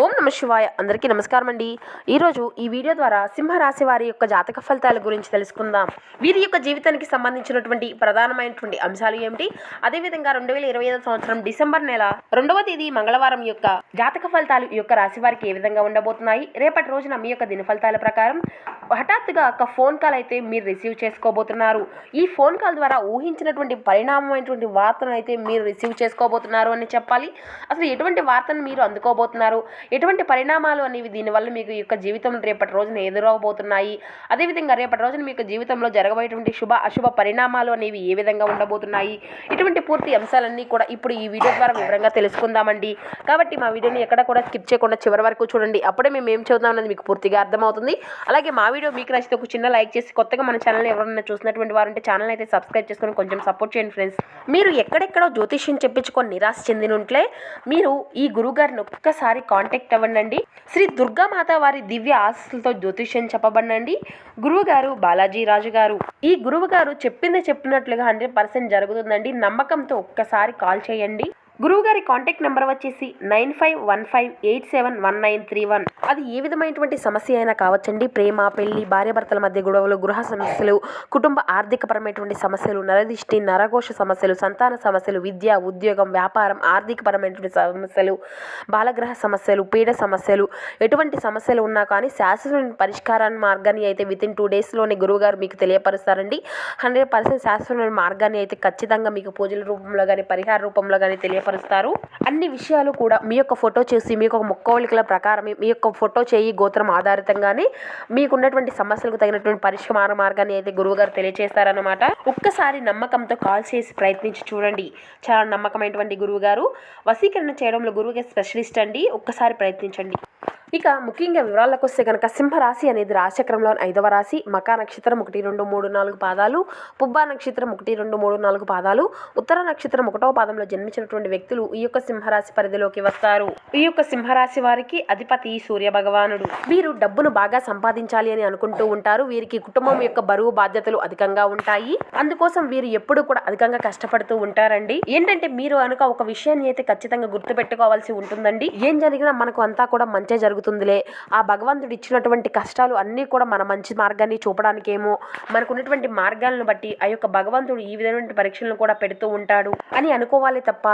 ఓం నమ శివాయ. అందరికీ నమస్కారం అండి. ఈరోజు ఈ వీడియో ద్వారా సింహరాశి వారి యొక్క జాతక ఫలితాల గురించి తెలుసుకుందాం. వీరి యొక్క జీవితానికి సంబంధించినటువంటి ప్రధానమైనటువంటి అంశాలు ఏమిటి? అదేవిధంగా రెండు వేల ఇరవై ఐదు సంవత్సరం డిసెంబర్ నెల రెండవ తేదీ మంగళవారం యొక్క జాతక ఫలితాలు ఈ యొక్క రాశి వారికి ఏ విధంగా ఉండబోతున్నాయి? రేపటి రోజున మీ యొక్క దిన ఫలితాల ప్రకారం హఠాత్తుగా ఒక ఫోన్ కాల్ అయితే మీరు రిసీవ్ చేసుకోబోతున్నారు. ఈ ఫోన్ కాల్ ద్వారా ఊహించినటువంటి పరిణామమైనటువంటి వార్తను అయితే మీరు రిసీవ్ చేసుకోబోతున్నారు అని చెప్పాలి. అసలు ఎటువంటి వార్తను మీరు అందుకోబోతున్నారు? ఎటువంటి పరిణామాలు అనేవి దీనివల్ల మీకు యొక్క జీవితంలో రేపటి రోజున ఎదురవబోతున్నాయి? అదేవిధంగా రేపటి రోజున మీకు జీవితంలో జరగబోయేటువంటి శుభ అశుభ పరిణామాలు అనేవి ఏ విధంగా ఉండబోతున్నాయి? ఇటువంటి పూర్తి అంశాలన్నీ కూడా ఇప్పుడు ఈ వీడియో ద్వారా వివరంగా తెలుసుకుందామండి. కాబట్టి మా వీడియోని ఎక్కడ కూడా స్కిప్ చేయకుండా చివరి వరకు చూడండి. అప్పుడే మేము ఏం చదువుతాం అనేది మీకు పూర్తిగా అర్థమవుతుంది. అలాగే మా వీడియో మీకు నచ్చితే ఒక చిన్న లైక్ చేసి కొత్తగా మన ఛానల్ ఎవరైనా చూసినటువంటి వారు ఛానల్ అయితే సబ్స్క్రైబ్ చేసుకొని కొంచెం సపోర్ట్ చేయండి ఫ్రెండ్స్. మీరు ఎక్కడెక్కడో జ్యోతిష్యం చెప్పించుకొని నిరాశ చెందినట్లే మీరు ఈ గురువుగారిని ఒక్కసారి కాంటాక్ట్ అవ్వండి శ్రీ దుర్గామాత వారి దివ్య ఆశస్సులతో జ్యోతిష్యం చెప్పబండండి గురువు గారు బాలాజీ రాజు గారు ఈ గురువు గారు చెప్పింది చెప్పినట్లుగా హండ్రెడ్ పర్సెంట్ జరుగుతుందండి. నమ్మకంతో ఒక్కసారి కాల్ చేయండి. గురువు గారి కాంటాక్ట్ నెంబర్ వచ్చేసి nine five one five eight seven one nine three one. అది ఏ విధమైనటువంటి సమస్య అయినా కావచ్చండి. ప్రేమ పెళ్ళి భార్యాభర్తల మధ్య గొడవలు గృహ సమస్యలు కుటుంబ ఆర్థికపరమైనటువంటి సమస్యలు నరదిష్టి నరఘోష సమస్యలు సంతాన సమస్యలు విద్య ఉద్యోగం వ్యాపారం ఆర్థికపరమైనటువంటి సమస్యలు బాలగ్రహ సమస్యలు పీడ సమస్యలు ఎటువంటి సమస్యలు ఉన్నా కానీ శాశ్వత పరిష్కారాన్ని మార్గాన్ని అయితే విత్ ఇన్ టూ డేస్లోనే గురువుగారు మీకు తెలియపరుస్తారండి. హండ్రెడ్ పర్సెంట్ శాశ్వత మార్గాన్ని అయితే ఖచ్చితంగా మీకు పూజల రూపంలో కానీ పరిహార రూపంలో కానీ తెలియపరుస్తారు. అన్ని విషయాలు కూడా మీ యొక్క ఫోటో చేసి మీ యొక్క మొక్కవలికల ప్రకారం మీ యొక్క ఫోటో చేయి గోత్రం ఆధారితంగానే మీకున్నటువంటి సమస్యలకు తగినటువంటి పరిష్కార మార్గాన్ని అయితే గురువుగారు తెలియజేస్తారనమాట ఒక్కసారి నమ్మకంతో కాల్ చేసి ప్రయత్నించి చూడండి. చాలా నమ్మకమైనటువంటి గురువుగారు. వసీకరణ చేయడంలో గురువుగా స్పెషలిస్ట్ అండి. ఒక్కసారి ప్రయత్నించండి. ఇక ముఖ్యంగా వివరాలకు వస్తే కనుక సింహరాశి అనేది రాశిచక్రంలో ఐదవ రాశి. మకా నక్షత్రం ఒకటి రెండు మూడు నాలుగు పాదాలు. పుబ్బా నక్షత్రం ఒకటి రెండు మూడు నాలుగు పాదాలు. ఉత్తర నక్షత్రం ఒకటవ పాదంలో జన్మించినటువంటి వ్యక్తులు ఈ యొక్క సింహరాశి పరిధిలోకి వస్తారు. ఈ యొక్క సింహరాశి వారికి అధిపతి సూర్య భగవానుడు. వీరు డబ్బును బాగా సంపాదించాలి అని అనుకుంటూ ఉంటారు. వీరికి కుటుంబం యొక్క బరువు బాధ్యతలు అధికంగా ఉంటాయి. అందుకోసం వీరు ఎప్పుడు కూడా అధికంగా కష్టపడుతూ ఉంటారండి. ఏంటంటే మీరు కనుక ఒక విషయాన్ని అయితే ఖచ్చితంగా గుర్తుపెట్టుకోవాల్సి ఉంటుందండి. ఏం జరిగినా మనకు అంతా కూడా మంచి జరుగుతుందిలే. ఆ భగవంతుడు ఇచ్చినటువంటి కష్టాలు అన్నీ కూడా మన మంచి మార్గాన్ని చూపడానికేమో మనకున్నటువంటి మార్గాలను బట్టి ఆ యొక్క భగవంతుడు ఈ విధమైన పరీక్షలను కూడా పెడుతూ ఉంటాడు అని అనుకోవాలి తప్ప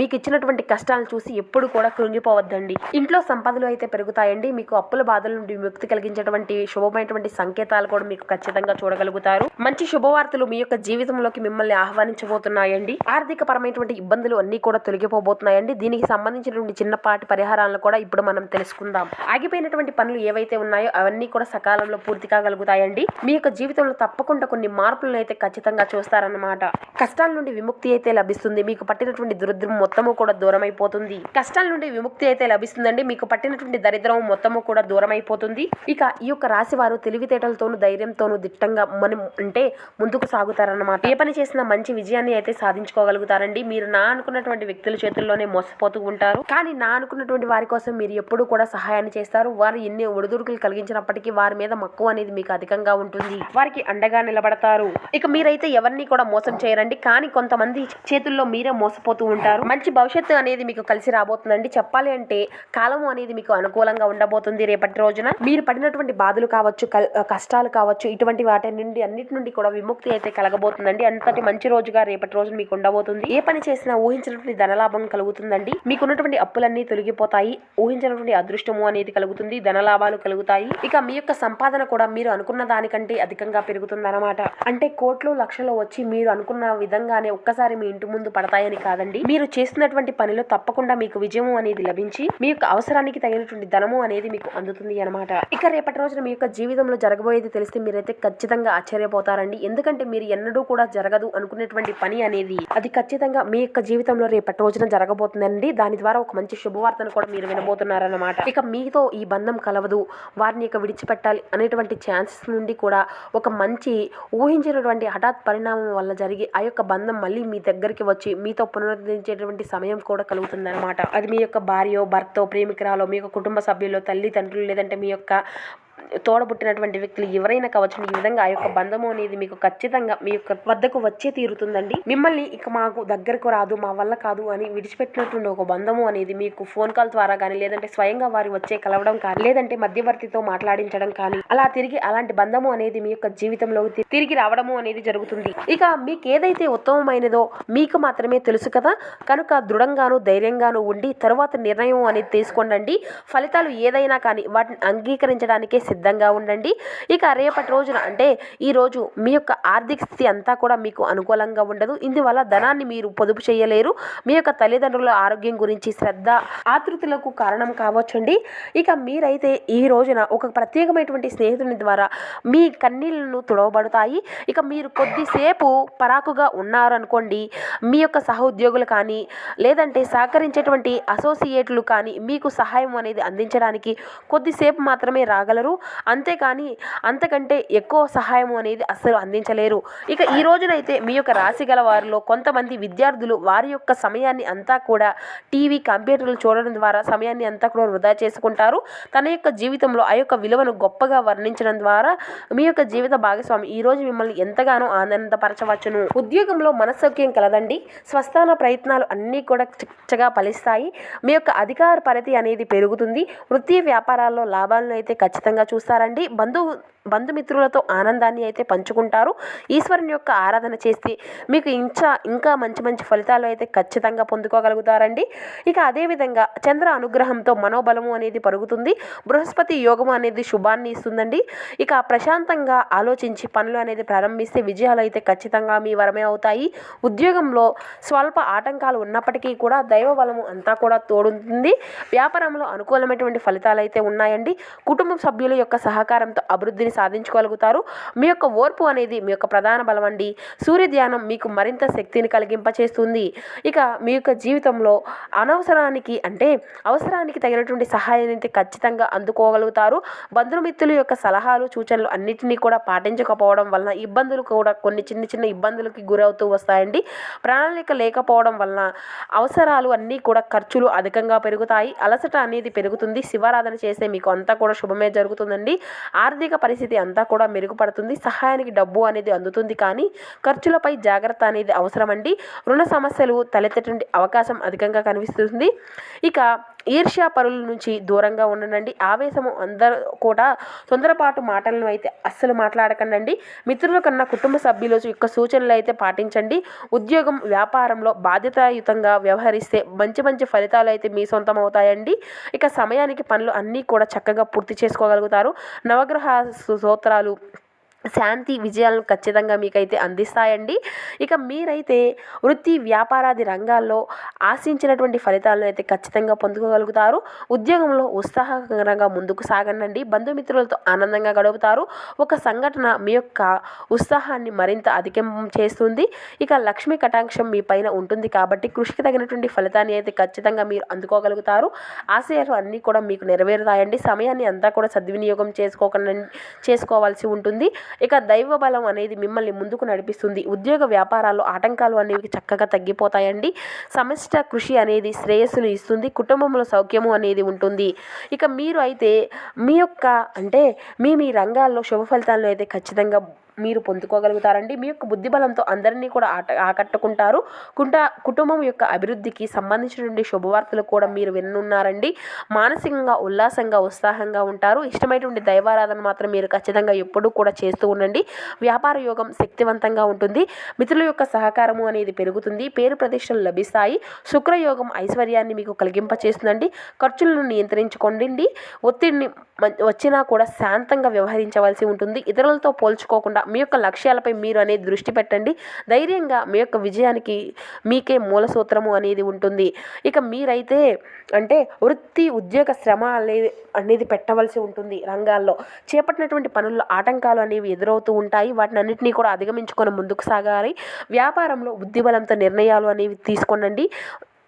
మీకు ఇచ్చినటువంటి కష్టాలను చూసి ఎప్పుడు కూడా కృంగిపోవద్దండి. ఇంట్లో సంపదలు అయితే పెరుగుతాయండి. మీకు అప్పుల బాధల నుండి విముక్తి కలిగించేటువంటి శుభమైనటువంటి సంకేతాలు కూడా మీకు ఖచ్చితంగా చూడగలుగుతారు. మంచి శుభవార్తలు మీ యొక్క జీవితంలోకి మిమ్మల్ని ఆహ్వానించబోతున్నాయండి. ఆర్థిక పరమైనటువంటి ఇబ్బందులు అన్ని కూడా తొలగిపోబోతున్నాయండి. దీనికి సంబంధించినటువంటి చిన్నపాటి పరిహారాలను కూడా ఇప్పుడు మనం తెలుసుకుందాం. ఆగిపోయినటువంటి పనులు ఏవైతే ఉన్నాయో అవన్నీ కూడా సకాలంలో పూర్తి కాగలుగుతాయండి. మీ యొక్క జీవితంలో తప్పకుండా కొన్ని మార్పులను అయితే ఖచ్చితంగా చూస్తారన్నమాట. కష్టాల నుండి విముక్తి అయితే లభిస్తుంది. మీకు పట్టినటువంటి దురిద్రం మొత్తము కూడా దూరం అయిపోతుంది కష్టాల నుండి విముక్తి అయితే లభిస్తుందండి. మీకు పట్టినటువంటి దరిద్రం మొత్తము కూడా దూరం అయిపోతుంది ఇక ఈ యొక్క రాశి వారు తెలివితేటలతోనూ ధైర్యంతోనూ దిట్టంగా మనం అంటే ముందుకు సాగుతారన్నమాట. ఏ పని చేసినా మంచి విజయాన్ని అయితే సాధించుకోగలుగుతారండి. మీరు నా అనుకున్నటువంటి వ్యక్తుల చేతుల్లోనే మోసపోతూ ఉంటారు. కానీ నా అనుకున్నటువంటి వారి కోసం మీరు ఎప్పుడూ కూడా సహాయం సహాయాన్ని చేస్తారు. వారు ఎన్ని ఒడిదుడుకులు కలిగించినప్పటికీ వారి మీద మక్కువ అనేది మీకు అధికంగా ఉంటుంది. వారికి అండగా నిలబడతారు. ఇక మీరైతే ఎవరిని కూడా మోసం చేయరండి. కానీ కొంతమంది చేతుల్లో మీరే మోసపోతూ ఉంటారు. మంచి భవిష్యత్తు అనేది మీకు కలిసి రాబోతుందండి. చెప్పాలి అంటే కాలము అనేది మీకు అనుకూలంగా ఉండబోతుంది రేపటి రోజున. మీరు పడినటువంటి బాధలు కావచ్చు కల్- కష్టాలు కావచ్చు ఇటువంటి వాటి నుండి అన్నిటి నుండి కూడా విముక్తి అయితే కలగబోతుందండి. అంతటి మంచి రోజుగా రేపటి రోజున మీకు ఉండబోతుంది. ఏ పని చేసినా ఊహించినటువంటి ధనలాభం కలుగుతుందండి. మీకున్నటువంటి అప్పులన్నీ తొలగిపోతాయి. ఊహించినటువంటి లాభము అనేది కలుగుతుంది ధనలాభాలు కలుగుతాయి. ఇక మీ యొక్క సంపాదన కూడా మీరు అనుకున్న దానికంటే అధికంగా పెరుగుతుందన్నమాట. అంటే కోట్లు లక్షలు వచ్చి మీరు అనుకున్న విధంగానే ఒక్కసారి మీ ఇంటి ముందు పడతాయని కాదండి. మీరు చేస్తున్నటువంటి పనిలో తప్పకుండా మీకు విజయము అనేది లభించి మీ యొక్క అవసరానికి తగినటువంటి ధనము అనేది మీకు అందుతుంది అనమాట ఇక రేపటి రోజున మీ యొక్క జీవితంలో జరగబోయేది తెలిస్తే మీరైతే ఖచ్చితంగా ఆశ్చర్యపోతారండి. ఎందుకంటే మీరు ఎన్నడూ కూడా జరగదు అనుకునేటువంటి పని అనేది అది ఖచ్చితంగా మీ యొక్క జీవితంలో రేపటి రోజున జరగబోతుందండి. దాని ద్వారా ఒక మంచి శుభవార్తను కూడా మీరు వినబోతున్నారన్నమాట. ఇక మీతో ఈ బంధం కలవదు. వారిని ఇక విడిచిపెట్టాలి అనేటువంటి ఛాన్సెస్ నుండి కూడా ఒక మంచి ఊహించినటువంటి హఠాత్ పరిణామం వల్ల జరిగి ఆ యొక్క బంధం మళ్ళీ మీ దగ్గరికి వచ్చి మీతో పునరుద్ధరించేటువంటి సమయం కూడా కలుగుతుందన్నమాట. అది మీ యొక్క భార్యో భర్తో ప్రేమికురాలో మీ యొక్క కుటుంబ సభ్యులు తల్లిదండ్రులు లేదంటే మీ యొక్క తోడబుట్టినటువంటి వ్యక్తులు ఎవరైనా కావచ్చు ఈ విధంగా ఆ యొక్క బంధము అనేది మీకు ఖచ్చితంగా మీ యొక్క వద్దకు వచ్చే తీరుతుందండి. మిమ్మల్ని ఇక మాకు దగ్గరకు రాదు మా వల్ల కాదు అని విడిచిపెట్టినటువంటి ఒక బంధము అనేది మీకు ఫోన్ కాల్ ద్వారా కానీ లేదంటే స్వయంగా వారి వచ్చే కలవడం కానీ లేదంటే మధ్యవర్తితో మాట్లాడించడం కానీ అలా తిరిగి అలాంటి బంధము అనేది మీ యొక్క జీవితంలో తిరిగి రావడము అనేది జరుగుతుంది. ఇక మీకు ఏదైతే ఉత్తమమైనదో మీకు మాత్రమే తెలుసు కదా. కనుక దృఢంగాను ధైర్యంగాను ఉండి తరువాత నిర్ణయం అనేది తీసుకోండి ఫలితాలు ఏదైనా కానీ వాటిని అంగీకరించడానికే సిద్ధం సిద్ధంగా ఉండండి. ఇక రేపటి రోజున అంటే ఈరోజు మీ యొక్క ఆర్థిక స్థితి అంతా కూడా మీకు అనుకూలంగా ఉండదు. ఇందువల్ల ధనాన్ని మీరు పొదుపు చేయలేరు. మీ యొక్క తల్లిదండ్రుల ఆరోగ్యం గురించి శ్రద్ధ ఆతృతులకు కారణం కావచ్చండి. ఇక మీరైతే ఈ రోజున ఒక ప్రత్యేకమైనటువంటి స్నేహితుని ద్వారా మీ కన్నీళ్ళను తుడవబడతాయి. ఇక మీరు కొద్దిసేపు పరాకుగా ఉన్నారనుకోండి మీ యొక్క సహోద్యోగులు కానీ లేదంటే సహకరించేటువంటి అసోసియేట్లు కానీ మీకు సహాయం అనేది అందించడానికి కొద్దిసేపు మాత్రమే రాగలరు. అంతేకాని అంతకంటే ఎక్కువ సహాయం అనేది అస్సలు అందించలేరు. ఇక ఈ రోజునైతే మీ యొక్క రాశి గల వారిలో కొంతమంది విద్యార్థులు వారి యొక్క సమయాన్ని అంతా కూడా టీవీ కంప్యూటర్లు చూడడం ద్వారా సమయాన్ని అంతా కూడా వృధా చేసుకుంటారు. తన యొక్క జీవితంలో ఆ యొక్క విలువను గొప్పగా వర్ణించడం ద్వారా మీ యొక్క జీవిత భాగస్వామి ఈ రోజు మిమ్మల్ని ఎంతగానో ఆనందపరచవచ్చును. ఉద్యోగంలో మనస్సౌక్యం కలదండి. స్వస్థాన ప్రయత్నాలు అన్నీ కూడా చక్కగా ఫలిస్తాయి. మీ యొక్క అధికార పరిధి అనేది పెరుగుతుంది. వృత్తి వ్యాపారాల్లో లాభాలను అయితే ఖచ్చితంగా చూస్తారండి. బంధువు బంధుమిత్రులతో ఆనందాన్ని అయితే పంచుకుంటారు. ఈశ్వరుని యొక్క ఆరాధన చేస్తే మీకు ఇంకా ఇంకా మంచి మంచి ఫలితాలు అయితే ఖచ్చితంగా పొందుకోగలుగుతారండి. ఇక అదేవిధంగా చంద్ర అనుగ్రహంతో మనోబలము అనేది పరుగుతుంది. బృహస్పతి యోగము అనేది శుభాన్ని ఇస్తుందండి. ఇక ప్రశాంతంగా ఆలోచించి పనులు అనేది ప్రారంభిస్తే విజయాలు అయితే ఖచ్చితంగా మీ వరమే అవుతాయి. ఉద్యోగంలో స్వల్ప ఆటంకాలు ఉన్నప్పటికీ కూడా దైవ బలము అంతా కూడా తోడుంటుంది. వ్యాపారంలో అనుకూలమైనటువంటి ఫలితాలు అయితే ఉన్నాయండి. కుటుంబ సభ్యుల యొక్క సహకారంతో అభివృద్ధిని సాధించుకోగలుగుతారు మీ యొక్క ఓర్పు అనేది మీ యొక్క ప్రధాన బలం అండి. సూర్య ధ్యానం మీకు మరింత శక్తిని కలిగింపచేస్తుంది. ఇక మీ యొక్క జీవితంలో అనవసరానికి అంటే అవసరానికి తగినటువంటి సహాయాన్ని అయితే ఖచ్చితంగా అందుకోగలుగుతారు. బంధుమిత్రుల యొక్క సలహాలు సూచనలు అన్నిటినీ కూడా పాటించకపోవడం వలన ఇబ్బందులు కూడా కొన్ని చిన్న చిన్న ఇబ్బందులకి గురవుతూ వస్తాయండి. ప్రణాళిక లేకపోవడం వలన అవసరాలు అన్నీ కూడా ఖర్చులు అధికంగా పెరుగుతాయి. అలసట అనేది పెరుగుతుంది. శివారాధన చేస్తే మీకు అంతా కూడా శుభమే జరుగుతుందండి. ఆర్థిక పరిస్థితి అంతా కూడా మెరుగుపడుతుంది. సహాయానికి డబ్బు అనేది అందుతుంది కానీ ఖర్చులపై జాగ్రత్త అనేది అవసరమండి. రుణ సమస్యలు తలెత్తటువంటి అవకాశం అధికంగా కనిపిస్తుంది. ఇక ఈర్ష్యా పరుల నుంచి దూరంగా ఉండనండి. ఆవేశము అందరూ కూడా తొందరపాటు మాటలను అయితే అస్సలు మాట్లాడకండి మిత్రుల కన్నా కుటుంబ సభ్యుల యొక్క సూచనలు అయితే పాటించండి. ఉద్యోగం వ్యాపారంలో బాధ్యతాయుతంగా వ్యవహరిస్తే మంచి మంచి ఫలితాలు అయితే మీ సొంతం అవుతాయండి ఇక సమయానికి పనులు అన్నీ కూడా చక్కగా పూర్తి చేసుకోగలుగుతారు. నవగ్రహ స్తోత్రాలు శాంతి విజయాలను ఖచ్చితంగా మీకైతే అందిస్తాయండి. ఇక మీరైతే వృత్తి వ్యాపారాది రంగాల్లో ఆశించినటువంటి ఫలితాలను అయితే ఖచ్చితంగా పొందుకోగలుగుతారు. ఉద్యోగంలో ఉత్సాహకరంగా ముందుకు సాగండి బంధుమిత్రులతో ఆనందంగా గడుపుతారు. ఒక సంఘటన మీ యొక్క ఉత్సాహాన్ని మరింత అధికం చేస్తుంది. ఇక లక్ష్మీ కటాక్షం మీ పైన ఉంటుంది కాబట్టి కృషికి తగినటువంటి ఫలితాన్ని అయితే ఖచ్చితంగా మీరు అందుకోగలుగుతారు. ఆశయాలు అన్నీ కూడా మీకు నెరవేరుతాయండి. సమయాన్ని అంతా కూడా సద్వినియోగం చేసుకోకుండా చేసుకోవాల్సి ఉంటుంది. ఇక దైవ బలం అనేది మిమ్మల్ని ముందుకు నడిపిస్తుంది. ఉద్యోగ వ్యాపారాల్లో ఆటంకాలు అనేవి చక్కగా తగ్గిపోతాయండి. సమిష్ట కృషి అనేది శ్రేయస్సును ఇస్తుంది. కుటుంబంలో సౌఖ్యము అనేది ఉంటుంది. ఇక మీరు అయితే మీ యొక్క అంటే మీ మీ రంగాల్లో శుభ ఫలితాలను అయితే ఖచ్చితంగా మీరు పొందుకోగలుగుతారండి. మీ యొక్క బుద్ధి బలంతో అందరినీ కూడా ఆట ఆకట్టుకుంటారు. కుంట కుటుంబం యొక్క అభివృద్ధికి సంబంధించినటువంటి శుభవార్తలు కూడా మీరు వినున్నారండి మానసికంగా ఉల్లాసంగా ఉత్సాహంగా ఉంటారు. ఇష్టమైనటువంటి దైవారాధన మాత్రం మీరు ఖచ్చితంగా ఎప్పుడూ కూడా చేస్తూ ఉండండి. వ్యాపార యోగం శక్తివంతంగా ఉంటుంది. మిత్రుల యొక్క సహకారము అనేది పెరుగుతుంది. పేరు ప్రతిష్టలు లభిస్తాయి. శుక్రయోగం ఐశ్వర్యాన్ని మీకు కలిగింపచేస్తుందండి. ఖర్చులను నియంత్రించుకోండి. ఒత్తిడిని మ- వచ్చినా కూడా శాంతంగా వ్యవహరించవలసి ఉంటుంది. ఇతరులతో పోల్చుకోకుండా మీ యొక్క లక్ష్యాలపై మీరు అనేది దృష్టి పెట్టండి. ధైర్యంగా మీ యొక్క విజయానికి మీకే మూల సూత్రము అనేది ఉంటుంది. ఇక మీరైతే అంటే వృత్తి ఉద్యోగ శ్రమ అనేది అనేది పెట్టవలసి ఉంటుంది రంగాల్లో. చేపట్టినటువంటి పనుల్లో ఆటంకాలు అనేవి ఎదురవుతూ ఉంటాయి. వాటిని అన్నింటినీ కూడా అధిగమించుకొని ముందుకు సాగాలి. వ్యాపారంలో బుద్ధిబలంతో నిర్ణయాలు అనేవి తీసుకోనండి.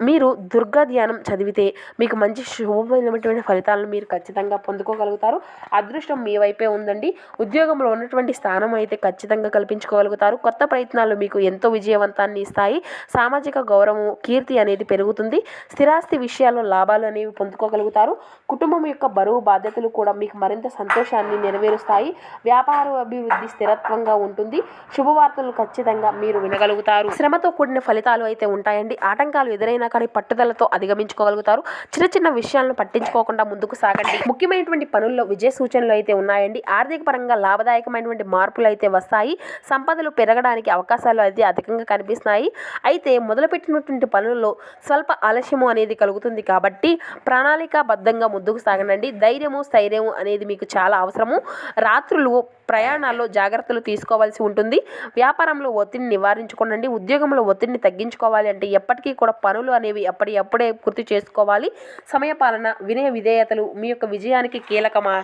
మీరు దుర్గా ధ్యానం చదివితే మీకు మంచి శుభమైనటువంటి ఫలితాలను మీరు ఖచ్చితంగా పొందుకోగలుగుతారు. అదృష్టం మీ వైపే ఉందండి. ఉద్యోగంలో ఉన్నటువంటి స్థానం అయితే ఖచ్చితంగా కల్పించుకోగలుగుతారు. కొత్త ప్రయత్నాలు మీకు ఎంతో విజయవంతాన్ని ఇస్తాయి. సామాజిక గౌరవం కీర్తి అనేది పెరుగుతుంది. స్థిరాస్తి విషయాల్లో లాభాలు అనేవి పొందుకోగలుగుతారు. కుటుంబం యొక్క బరువు బాధ్యతలు కూడా మీకు మరింత సంతోషాన్ని నెరవేరుస్తాయి. వ్యాపార అభివృద్ధి స్థిరత్వంగా ఉంటుంది. శుభవార్తలు ఖచ్చితంగా మీరు వినగలుగుతారు. శ్రమతో కూడిన ఫలితాలు అయితే ఉంటాయండి. ఆటంకాలు ఎదురైన కానీ పట్టుదలతో అధిగమించుకోగలుగుతారు. చిన్న చిన్న విషయాలను పట్టించుకోకుండా ముందుకు సాగండి. ముఖ్యమైనటువంటి పనుల్లో విజయ సూచనలు అయితే ఉన్నాయండి. ఆర్థిక పరంగా లాభదాయకమైనటువంటి మార్పులు అయితే వస్తాయి. సంపదలు పెరగడానికి అవకాశాలు అయితే అధికంగా కనిపిస్తున్నాయి. అయితే మొదలుపెట్టినటువంటి పనుల్లో స్వల్ప ఆలస్యము అనేది కలుగుతుంది కాబట్టి ప్రణాళికాబద్ధంగా ముందుకు సాగనండి. ధైర్యము స్థైర్యము అనేది మీకు చాలా అవసరము. రాత్రులు ప్రయాణాల్లో జాగ్రత్తలు తీసుకోవాల్సి ఉంటుంది. వ్యాపారంలో ఒత్తిడిని నివారించుకోనండి. ఉద్యోగంలో ఒత్తిడిని తగ్గించుకోవాలి అంటే ఎప్పటికీ కూడా పనులు అనేవి అప్పటి అప్పుడే పూర్తి చేసుకోవాలి. సమయపాలన వినయ విధేయతలు మీ యొక్క విజయానికి కీలకమా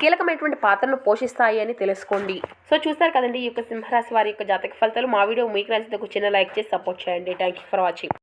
కీలకమైనటువంటి పాత్రను పోషిస్తాయి అని తెలుసుకోండి. సో చూస్తారు కదండి ఈ యొక్క సింహరాశి వారి యొక్క జాతక ఫలితాలు మా వీడియో మీకు నచ్చితే ఒక చిన్న లైక్ చేసి సపోర్ట్ చేయండి. Thank you for watching